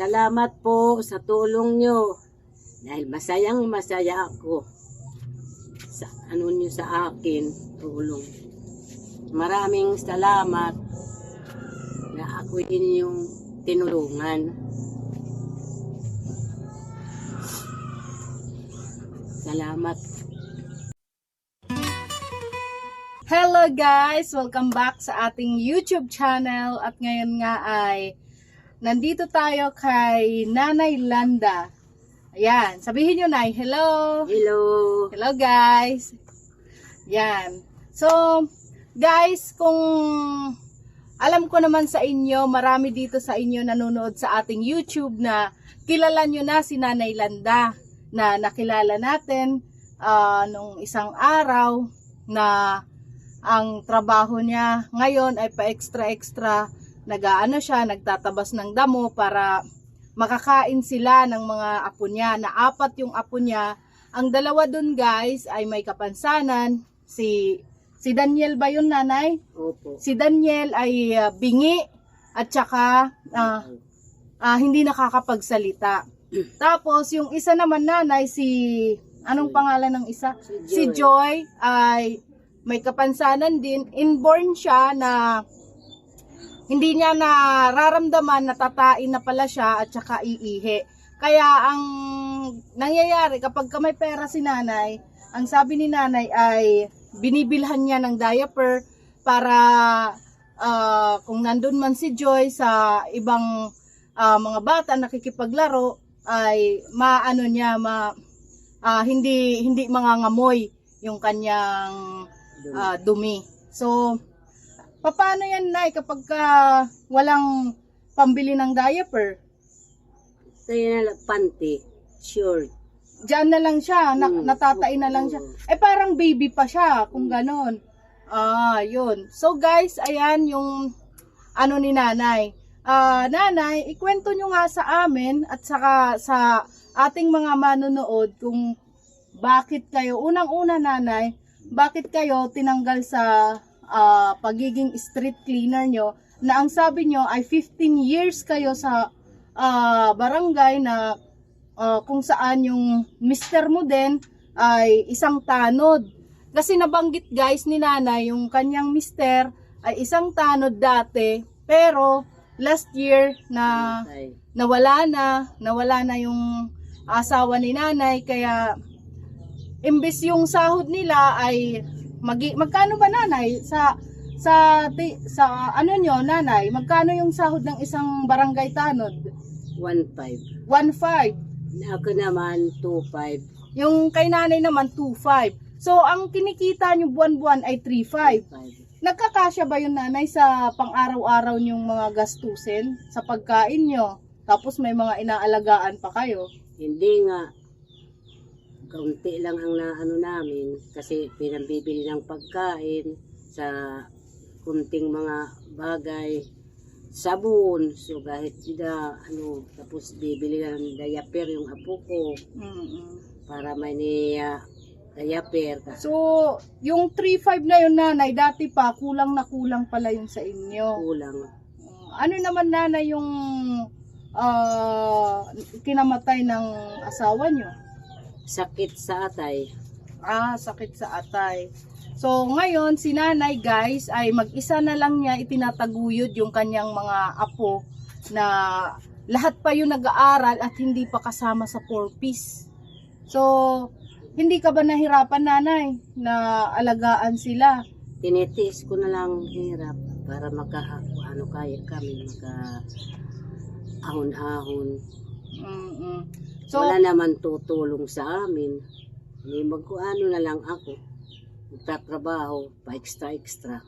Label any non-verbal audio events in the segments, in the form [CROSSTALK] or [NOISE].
Salamat po sa tulong nyo. Dahil masayang masaya ako sa ano nyo sa akin, tulong. Maraming salamat na ako inyong tinulungan. Salamat. Hello guys! Welcome back sa ating YouTube channel at ngayon nga ay nandito tayo kay Nanay Landa. Ayan, sabihin nyo na, hello! Hello. Hello guys! Yan. So, guys, kung alam ko naman sa inyo, marami dito sa inyo nanonood sa ating YouTube na kilala nyo na si Nanay Landa na nakilala natin ah, nung isang araw na ang trabaho niya ngayon ay pa extra extra nagaano siya nagtatabas ng damo para makakain sila ng mga apo niya. Na apat yung apo niya. Ang dalawa dun guys ay may kapansanan. Si si Daniel ba yun nanay? Opo. si Daniel ay ah, bingi at saka ah, ah, hindi nakakapagsalita. [CLEARS THROAT] Tapos yung isa naman nanay si anong pangalan ng isa? Si Joy ay may kapansanan din. Inborn siya na hindi niya nararamdaman na tatain na pala siya at saka iihi. Kaya ang nangyayari kapag ka may pera si nanay, ang sabi ni nanay ay binibilhan niya ng diaper para ah, kung nandun man si Joy sa ibang ah, mga bata nakikipaglaro ay maano niya ma ah, hindi hindi mangangamoy yung kanyang ah, dumi. So, paano yan, Nay, kapag ka walang pambili ng diaper? Kaya na panty, short. Diyan na lang siya, na, Hmm. natatain na lang siya. Eh, parang baby pa siya, kung ganon. Ah, yun. So, guys, ayan yung ano ni nanay. Ah, nanay, ikwento nyo nga sa amin at saka sa ating mga manonood kung bakit kayo, unang-una nanay, bakit kayo tinanggal sa ah, pagiging street cleaner nyo na ang sabi nyo ay 15 years kayo sa ah, barangay na ah, kung saan yung mister mo din ay isang tanod. Kasi nabanggit guys ni nanay yung kanyang mister ay isang tanod dati pero last year na nawala na, nawala na yung asawa ni nanay kaya imbes yung sahod nila ay magi, magkano ba nanay sa sa ti- sa ano nyo nanay magkano yung sahod ng isang barangay tanod 1.5. 1.5 Ako naman, 2.5. yung kay nanay naman 2.5 so ang kinikita nyo buwan-buwan ay 3.5 5. nagkakasya ba yun nanay sa pang-araw-araw nyong mga gastusin sa pagkain nyo tapos may mga inaalagaan pa kayo Hindi nga. Kaunti lang ang naano namin kasi pinambibili ng pagkain sa kunting mga bagay. Sabon, so kahit na ano, tapos bibili ng diaper yung apo ko Mm-mm. para may niya diaper. Kasi So, yung 3.5 na yun nanay, dati pa, kulang na kulang pala yun sa inyo. kulang. Ano naman nanay yung ah, kinamatay ng asawa nyo? Sakit sa atay. Ah, sakit sa atay. So, ngayon, si nanay guys, ay mag-isa na lang niya itinataguyod yung kanyang mga apo na lahat pa yung nag-aaral at hindi pa kasama sa four-piece. So, hindi ka ba nahirapan nanay na alagaan sila? Tinitiis ko na lang hirap para maka ano kaya kami maka ahon-ahon. Mm-mm. So, Wala naman tutulong sa amin. Hindi magkuano na lang ako. Magtatrabaho pa extra-extra.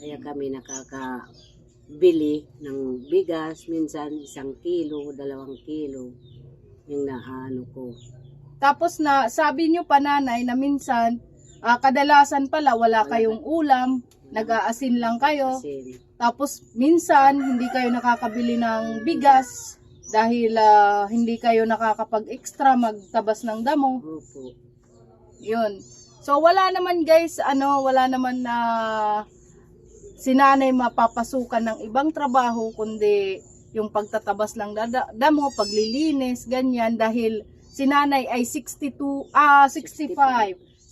Kaya kami nakakabili ng bigas, minsan isang kilo, dalawang kilo yung naano ko. tapos na sabi nyo pa nanay na minsan ah, kadalasan pala wala kayong ulam, nag-aasin lang kayo. Tapos minsan hindi kayo nakakabili ng bigas dahil ah, hindi kayo nakakapag-extra magtabas ng damo. opo, 'Yun. So wala naman guys, ano, wala naman na si nanay mapapasukan ng ibang trabaho kundi yung pagtatabas lang dada, damo, paglilinis, ganyan dahil si nanay ay 62 ah 65.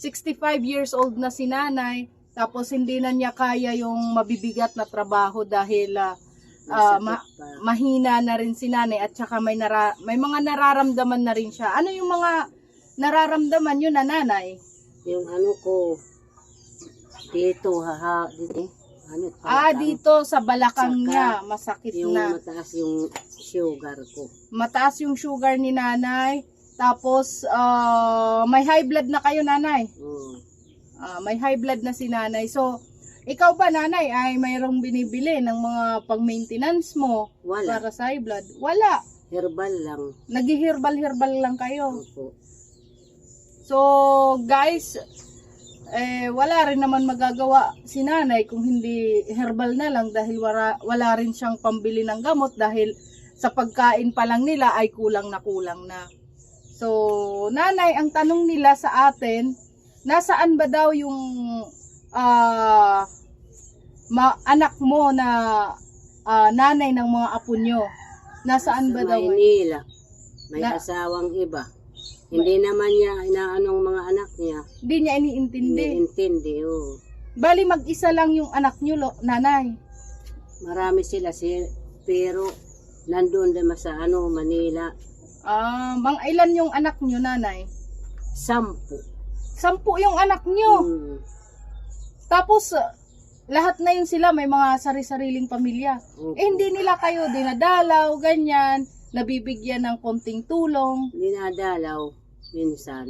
65 years old na si nanay tapos hindi na niya kaya yung mabibigat na trabaho dahil ah, Masakit ma- mahina na rin si nanay at saka may nara- may mga nararamdaman na rin siya. Ano yung mga nararamdaman yun na nanay? Yung ano ko, dito, haha, dito, eh, ano, Ah, dito sa balakang Saka, niya, masakit Yung na. mataas yung sugar ko. Mataas yung sugar ni nanay. Tapos, ah, may high blood na kayo nanay. Oo. Ah, may high blood na si nanay. So, ikaw ba nanay ay mayroong binibili ng mga pang-maintenance mo Wala. para sa high blood? Wala. Herbal lang. Nag-herbal-herbal lang kayo. Opo. So, guys, eh, wala rin naman magagawa si nanay kung hindi herbal na lang dahil wala, wala rin siyang pambili ng gamot dahil sa pagkain pa lang nila ay kulang na kulang na. So, nanay, ang tanong nila sa atin, nasaan ba daw yung ah, ma- anak mo na ah, nanay ng mga apo nyo? Nasaan Sa ba daw? Maynila. May Na- asawang iba. Hindi naman niya inaanong mga anak niya. Hindi niya iniintindi. Iniintindi, oo. Bali, mag-isa lang yung anak nyo, lo, nanay. Marami sila si pero nandun din sa ano, Manila. Ah, mga ilan yung anak nyo, nanay? Sampu. Sampu yung anak nyo. Hmm. Tapos, ah, lahat na yun sila, may mga sari-sariling pamilya. Opo. Eh, hindi nila kayo dinadalaw, ganyan, nabibigyan ng konting tulong. Dinadalaw minsan.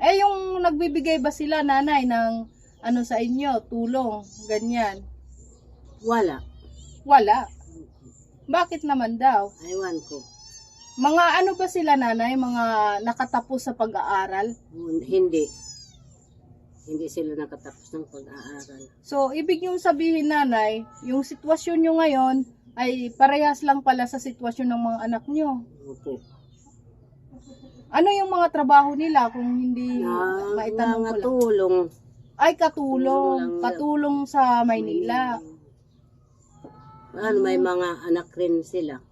Eh, yung nagbibigay ba sila, nanay, ng ano sa inyo, tulong, ganyan? Wala. Wala. Bakit naman daw? Aywan ko. Mga ano ba sila, nanay? Mga nakatapos sa pag-aaral? Hindi. Hindi sila nakatapos ng pag-aaral. So, ibig yung sabihin, nanay, yung sitwasyon nyo ngayon ay parehas lang pala sa sitwasyon ng mga anak nyo. Opo. Ano yung mga trabaho nila kung hindi Na, maitanong ko lang? tulong. Ay, Tulong katulong. lang. Katulong sa Maynila. Ano, may mga anak rin sila.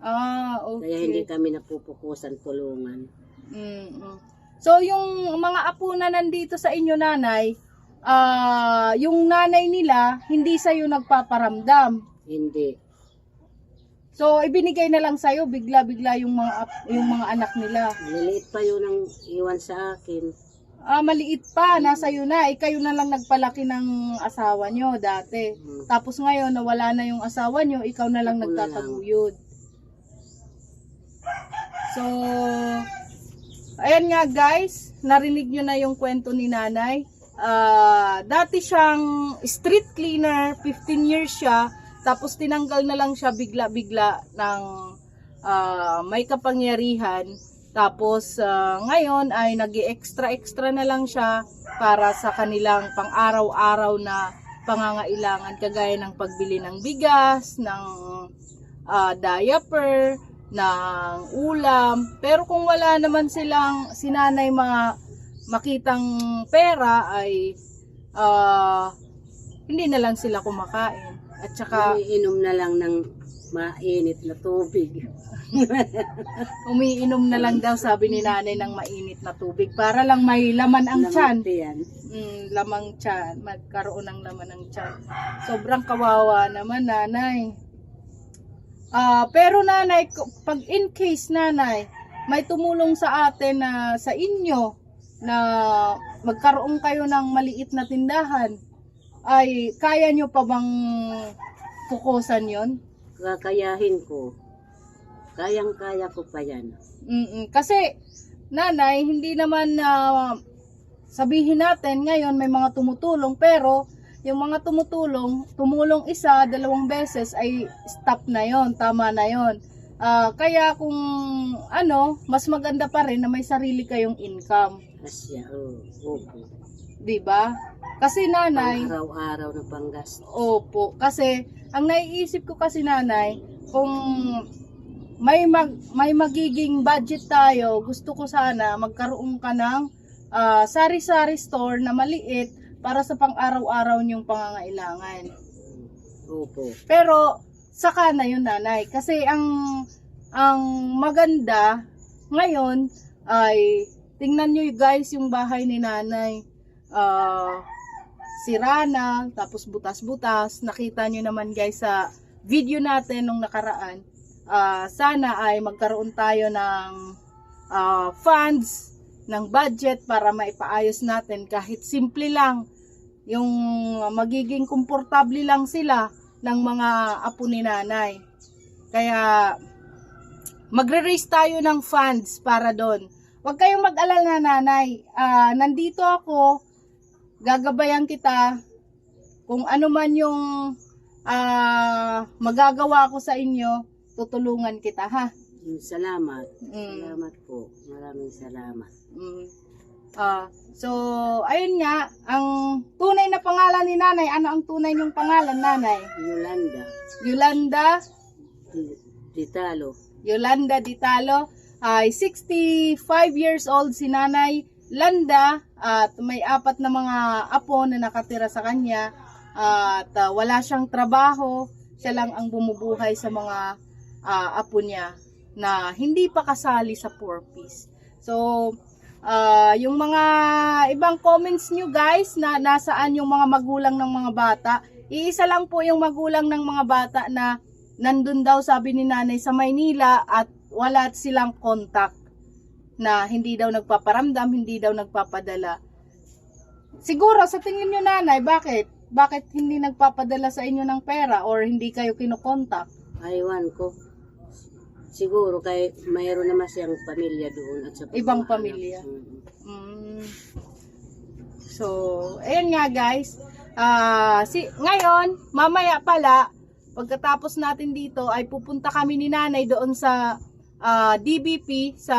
Ah, Kaya hindi okay. kami napupukusan tulungan. Mm-mm. So, yung mga apo na nandito sa inyo, nanay, ah, yung nanay nila, hindi sa'yo nagpaparamdam. Hindi. So, ibinigay na lang sa'yo, bigla-bigla yung mga, yung mga anak nila. Maliliit pa yun ang iwan sa akin. Ah, maliit pa, nasa iyo na. Eh, kayo na lang nagpalaki ng asawa nyo dati. Hmm. Tapos ngayon, nawala na yung asawa nyo, ikaw na lang Ako na nagtataguyod. So, ayan nga guys, narinig nyo na yung kwento ni nanay. Ah, dati siyang street cleaner, 15 years siya, tapos tinanggal na lang siya bigla-bigla ng ah, may kapangyarihan. Tapos ah, ngayon ay nag extra extra na lang siya para sa kanilang pang-araw-araw na pangangailangan kagaya ng pagbili ng bigas, ng ah, diaper, ng ulam. Pero kung wala naman silang sinanay mga makitang pera ay ah, hindi na lang sila kumakain. At saka Umiinom na lang ng mainit na tubig. [LAUGHS] umiinom na lang daw sabi ni nanay ng mainit na tubig para lang may laman ang tiyan. Mm, lamang tiyan, magkaroon ng laman ng tiyan. Sobrang kawawa naman nanay. Ah, pero nanay, pag in case nanay, may tumulong sa atin na sa inyo na magkaroon kayo ng maliit na tindahan, ay kaya nyo pa bang pukusan yon? Kakayahin ko. Kayang-kaya ko pa yan. Mm-mm. Kasi, nanay, hindi naman na sabihin natin ngayon may mga tumutulong, pero yung mga tumutulong, tumulong isa, dalawang beses, ay stop na yon tama na yon Ah, kaya kung ano, mas maganda pa rin na may sarili kayong income. Asya, oh, opo. 'di ba? Kasi nanay, araw-araw na panggas. Opo, kasi ang naiisip ko kasi nanay, kung may mag, may magiging budget tayo, gusto ko sana magkaroon ka ng ah, sari-sari store na maliit para sa pang-araw-araw niyong pangangailangan. Opo. Pero saka na yun nanay. Kasi ang ang maganda ngayon ay tingnan nyo guys yung bahay ni nanay. Ah, sira na, tapos butas-butas. Nakita nyo naman guys sa video natin nung nakaraan. Ah, sana ay magkaroon tayo ng ah, funds, ng budget para maipaayos natin kahit simple lang yung magiging komportable lang sila ng mga apo ni nanay. Kaya magre-raise tayo ng funds para doon. Huwag kayong mag-alala nanay. Ah, nandito ako, gagabayan kita kung ano man yung ah, magagawa ko sa inyo, tutulungan kita ha. Mm, Salamat. Mm. Salamat po. Maraming salamat. Mm. Ah, so, ayun nga, ang tunay na pangalan ni nanay, ano ang tunay niyong pangalan, nanay? Yolanda. Yolanda, Di- Ditalo. Yolanda Ditalo, ay 65 years old si nanay Landa, at may apat na mga apo na nakatira sa kanya, at ah, wala siyang trabaho, siya lang ang bumubuhay sa mga ah, apo niya na hindi pa kasali sa four piece. So, ah, yung mga ibang comments nyo guys na nasaan yung mga magulang ng mga bata, iisa lang po yung magulang ng mga bata na nandun daw sabi ni nanay sa Maynila at wala silang contact na hindi daw nagpaparamdam, hindi daw nagpapadala. Siguro sa tingin nyo nanay, bakit? Bakit hindi nagpapadala sa inyo ng pera or hindi kayo kinokontak? Aywan ko. Siguro kay mayroon naman siyang pamilya doon at sa Ibang pamilya. Mm. So, ayun nga guys. Ah, si ngayon, mamaya pala pagkatapos natin dito ay pupunta kami ni Nanay doon sa ah, DBP sa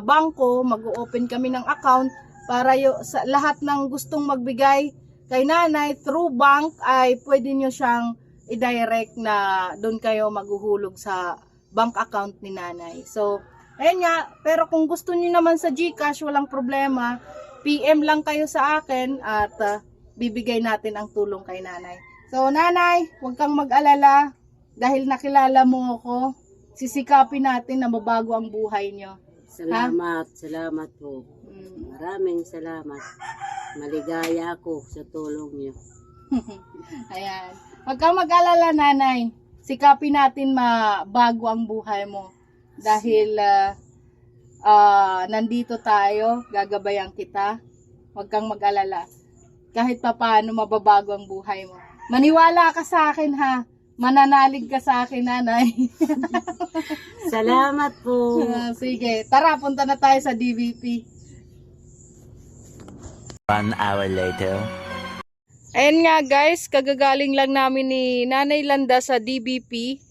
bangko, mag-open kami ng account para yo, sa lahat ng gustong magbigay kay Nanay through bank ay pwede nyo siyang i-direct na doon kayo maghuhulog sa bank account ni Nanay. So, ayun nga, pero kung gusto niyo naman sa GCash, walang problema. PM lang kayo sa akin at ah, bibigay natin ang tulong kay nanay. So nanay, huwag kang mag-alala dahil nakilala mo ako. Sisikapin natin na mabago ang buhay nyo. Salamat, salamat po. Mm. Maraming salamat. Maligaya ako sa tulong niyo. [LAUGHS] Ayan. Huwag kang mag-alala nanay. Sikapin natin mabago ang buhay mo. Dahil ah, ah, nandito tayo, gagabayan kita. Huwag kang mag-alala. Kahit pa paano mababago ang buhay mo. Maniwala ka sa akin ha. Mananalig ka sa akin, nanay. [LAUGHS] Salamat po. Ah, Sige, tara, punta na tayo sa DVP. One hour later. Ayan nga guys, kagagaling lang namin ni Nanay Landa sa DBP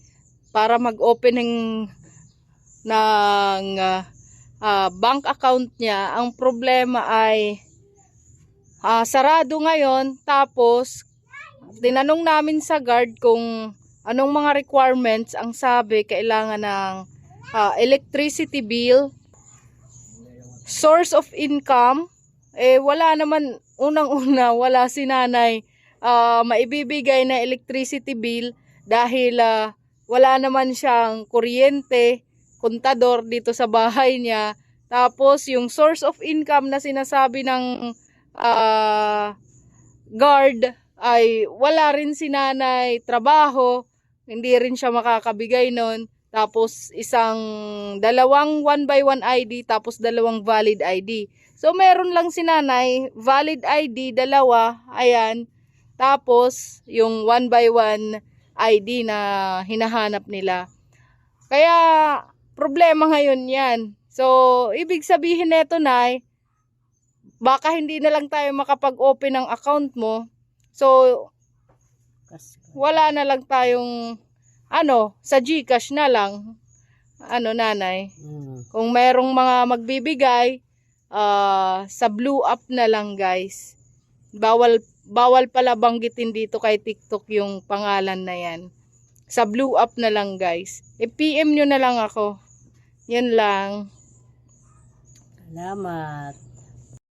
para mag-opening ng ah, ah, bank account niya. Ang problema ay ah, sarado ngayon tapos tinanong namin sa guard kung anong mga requirements ang sabi kailangan ng ah, electricity bill, source of income, eh wala naman unang-una [LAUGHS] wala si nanay ah, maibibigay na electricity bill dahil ah, wala naman siyang kuryente, kontador dito sa bahay niya. Tapos yung source of income na sinasabi ng ah, guard ay wala rin si nanay trabaho, hindi rin siya makakabigay nun. Tapos isang dalawang 1 by 1 ID tapos dalawang valid ID. So meron lang si nanay, valid ID dalawa, ayan. Tapos yung 1 by 1 ID na hinahanap nila. Kaya problema ngayon 'yan. So ibig sabihin nito nay, baka hindi na lang tayo makapag-open ng account mo. So wala na lang tayong ano, sa GCash na lang. Ano nanay? Mm. Kung merong mga magbibigay, ah, sa blue up na lang guys. Bawal bawal pala banggitin dito kay TikTok yung pangalan na yan. Sa blue up na lang guys. I-PM nyo na lang ako. Yan lang. Salamat.